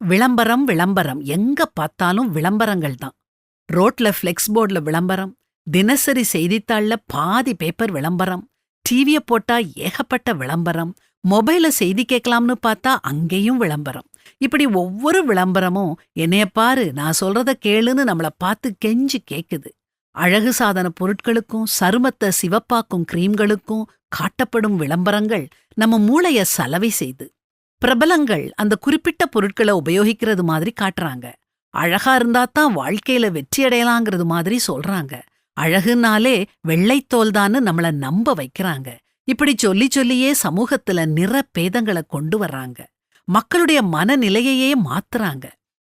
விளம்பரம் விளம்பரம். எங்க பார்த்தாலும் விளம்பரங்கள் தான். ரோட்ல ஃப்ளெக்ஸ் போர்டுல விளம்பரம் தினசரி செய்தித்தாள்ல பாதி பேப்பர் விளம்பரம் டிவிய போட்டா ஏகப்பட்ட விளம்பரம் மொபைல செய்தி கேட்கலாம்னு பார்த்தா அங்கேயும் விளம்பரம். இப்படி ஒவ்வொரு விளம்பரமும் என்னைய பாரு நான் சொல்றத கேளுன்னு நம்மள பார்த்து கெஞ்சி கேக்குது. அழகு சாதன பொருட்களுக்கும் சருமத்தை சிவப்பாக்கும் கிரீம்களுக்கும் காட்டப்படும் விளம்பரங்கள் நம்ம மூளைய சலவை செய்து. பிரபலங்கள் அந்த குறிப்பிட்ட பொருட்களை உபயோகிக்கிறது மாதிரி காட்டுறாங்க. அழகா இருந்தா தான் வாழ்க்கையில வெற்றி அடையலாங்கிறது மாதிரி சொல்றாங்க. அழகுனாலே வெள்ளைத்தோல்தான்னு நம்மள நம்ப வைக்கிறாங்க. இப்படி சொல்லி சொல்லியே சமூகத்துல நிற பேதங்களை கொண்டு வர்றாங்க. மக்களுடைய மனநிலையையே மாத்துறாங்க.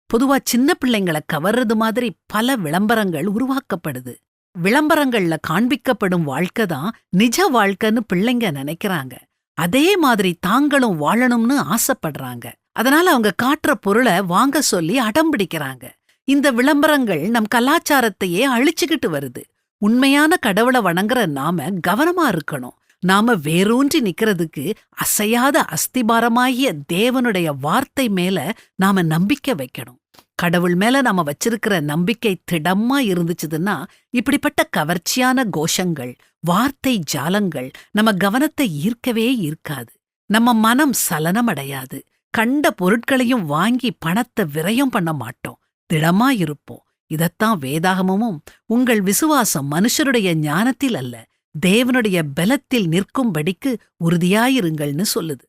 பொதுவா சின்ன பிள்ளைங்கள கவர்றது மாதிரி பல விளம்பரங்கள் உருவாக்கப்படுது. விளம்பரங்கள்ல காண்பிக்கப்படும் வாழ்க்கை தான் நிஜ வாழ்க்கைன்னு பிள்ளைங்க நினைக்கிறாங்க. அதே மாதிரி தாங்களும் வாழணும்னு ஆசைப்படுறாங்க. அதனால அவங்க காட்டுற பொருளை வாங்க சொல்லி அடம் பிடிக்கிறாங்க. இந்த விளம்பரங்கள் நம் கலாச்சாரத்தையே அழிச்சுக்கிட்டு வருது. உண்மையான கடவுளை வணங்குற நாம கவனமா இருக்கணும். நாம வேரூன்றி நிக்கிறதுக்கு அசையாத அஸ்திபாரமாகிய தேவனுடைய வார்த்தை மேல நாம நம்பிக்கை வைக்கணும். கடவுள் மேல நாம வச்சிருக்கிற நம்பிக்கை திடமா இருந்துச்சுதுன்னா இப்படிப்பட்ட கவர்ச்சியான கோஷங்கள் வார்த்தை ஜாலங்கள் நம்ம கவனத்தை ஈர்க்கவே ஈர்க்காது. நம்ம மனம் சலனமடையாது. கண்ட பொருட்களையும் வாங்கி பணத்தை விரயம் பண்ண மாட்டோம். திடமா இருப்போம். இதத்தான் வேதாகமும் உங்கள் விசுவாசம் மனுஷருடைய ஞானத்தில் அல்ல. தேவனுடைய பலத்தில் நிற்கும்படிக்கு உறுதியாயிருங்கள்னு சொல்லுது.